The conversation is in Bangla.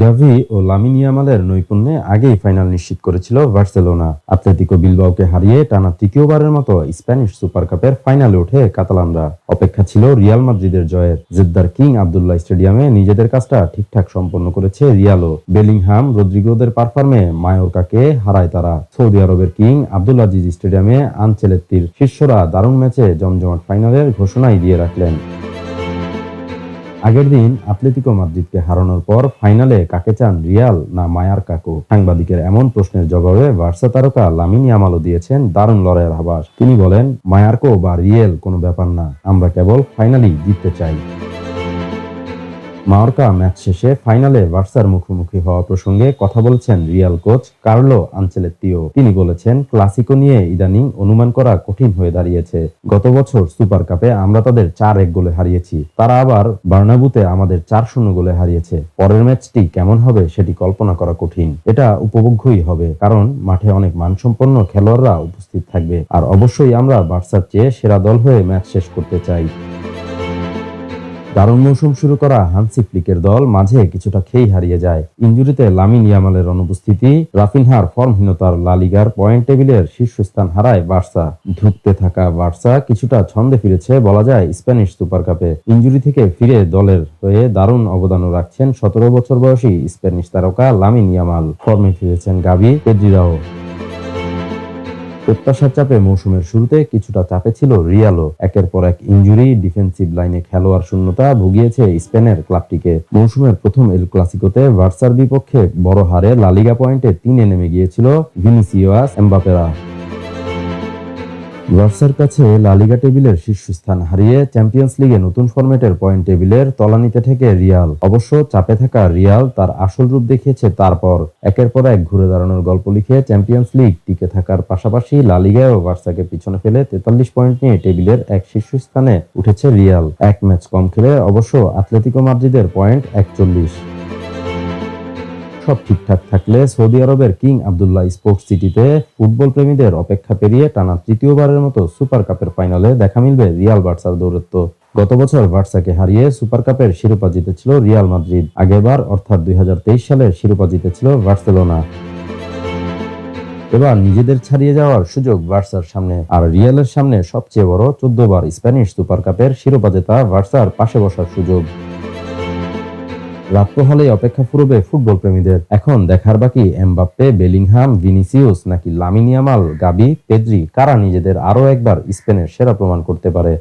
গাভি ও লামিনিয়ামালের নৈপুণ্যে আগেই ফাইনাল নিশ্চিত করেছিল বার্সেলোনা। আতলেতিকো বিলবাওকে হারিয়ে টানা তৃতীয়বারের মতো স্প্যানিশ সুপার কাপের ফাইনালে ওঠে কাতালানরা। অপেক্ষা ছিল রিয়াল মাদ্রিদের জয়ের। জেদ্দার কিং আবদুল্লাহ স্টেডিয়ামে নিজেদের কাজটা ঠিকঠাক সম্পন্ন করেছে রিয়ালও। বেলিংহাম, রদ্রিগোদের পারফর্মে মায়োরকাকে হারায় তারা। সৌদি আরবের কিং আব্দুল আজিজ স্টেডিয়ামে আনচেলেত্তির শিষ্যরা দারুণ ম্যাচে জমজমাট ফাইনালের ঘোষণাই দিয়ে রাখলেন। আগের দিন আতলেতিকো মাদ্রিদকে হারানোর পর ফাইনালে কাকে চান রিয়াল না মায়ার কাকু সাংবাদিকের এমন প্রশ্নের জবাবে বার্সা তারকা লামিনি আমালও দিয়েছেন দারুণ লড়াইয়ের আভাস। তিনি বলেন, মায়ার্কো বা রিয়েল কোনো ব্যাপার না, আমরা কেবল ফাইনালি জিততে চাই। মাওরকা ম্যাচ শেষে ফাইনালে বার্সার মুখোমুখি হওয়া প্রসঙ্গে কথা বলছেন রিয়াল কোচ কার্লো আনচেলেত্তিও। তিনি বলেছেন, ক্লাসিকো নিয়ে ইদানিং অনুমান করা কঠিন হয়ে দাঁড়িয়েছে। গত বছর সুপার কাপে আমরা তাদের চার এক গোলে হারিয়েছি। তারা আবার বার্নাবুতে আমাদের চার শূন্য গোলে হারিয়েছে। পরের ম্যাচটি কেমন হবে সেটি কল্পনা করা কঠিন। এটা উপভোগ্যই হবে, কারণ মাঠে অনেক মানসম্পন্ন খেলোয়াড়রা উপস্থিত থাকবে। আর অবশ্যই আমরা বার্সার চেয়ে সেরা দল হয়ে ম্যাচ শেষ করতে চাই। দারুণ মৌসুম শুরু করা হানসি ফ্লিকের দল মাঝে কিছুটা খেই হারিয়ে যায়। ইঞ্জুরিতে লামিন ইয়ামালের অনুপস্থিতি, রাফিনহার ফর্মহীনতার লালিগার পয়েন্ট টেবিলের শীর্ষস্থান হারায় বার্সা। ধুঁকতে থাকা বার্সা কিছুটা ছন্দে ফিরেছে বলা যায় স্প্যানিশ সুপার কাপে। ইঞ্জুরি থেকে ফিরে দলের হয়ে দারুণ অবদানও রাখছেন সতেরো বছর বয়সী স্প্যানিশ তারকা লামিন ইয়ামাল। ফর্মে ফিরেছেন গাবি পেদ্রিরাও। প্রত্যাশার চাপে মৌসুমের শুরুতে কিছুটা চাপে ছিল রিয়ালও। একের পর এক ইঞ্জুরি, ডিফেন্সিভ লাইনে খেলোয়াড় শূন্যতা ভুগিয়েছে স্পেনের ক্লাবটিকে। মৌসুমের প্রথম এল ক্লাসিকোতে ভার্সার বিপক্ষে বড় হারে লালিগা পয়েন্টে তিনে নেমে গিয়েছিল ভিনিসিয়াস এমবাপেরা। বার্সার কাছে লালিগা টেবিলের শীর্ষস্থান হারিয়ে চ্যাম্পিয়ন্স লিগে নতুন ফরম্যাটের পয়েন্ট টেবিলের তলানিতে থেকে রিয়াল। অবশ্য চাপে থাকা রিয়াল তার আসল রূপ দেখিয়েছে তারপর। একের পর এক ঘুরে দাঁড়ানোর গল্প লিখে চ্যাম্পিয়ন্স লিগ টিকে থাকার পাশাপাশি লালিগায়ও বার্সাকে পিছনে ফেলে তেতাল্লিশ পয়েন্ট নিয়ে টেবিলের এক শীর্ষস্থানে উঠেছে রিয়াল। এক ম্যাচ কম খেলে অবশ্য আতলেতিকো মাদ্রিদের পয়েন্ট একচল্লিশ। সব ঠিকঠাক থাকলে সৌদি আরবের কিং আবদুল্লাহ স্পোর্টস সিটিতে ফুটবল প্রেমীদের অপেক্ষা পেরিয়ে টানা তৃতীয়বারের মতো সুপার কাপের ফাইনালে দেখা মিলবে রিয়াল বার্সার দৌরত্ব। গত বছর বার্সাকে হারিয়ে সুপার কাপের শিরোপা জিতেছিল রিয়াল মাদ্রিদ। আগেরবার অর্থাৎ দুই সালের শিরোপা জিতেছিল বার্সেলোনা। এবার নিজেদের ছাড়িয়ে যাওয়ার সুযোগ বার্সার সামনে। আর রিয়ালের সামনে সবচেয়ে বড় চোদ্দ বার স্প্যানিশ সুপার কাপের শিরোপা জেতা বার্সার পাশে বসার সুযোগ। রাত হলেই অপেক্ষা ফুরবে ফুটবল প্রেমীদের এখন দেখার বাকি এমবাপ্পে, বেলিংহাম, ভিনিসিউস নাকি লামিনিয়ামাল গাবি, পেদ্রি, কারা নিজেদের আরও একবার স্পেনের সেরা প্রমাণ করতে পারে?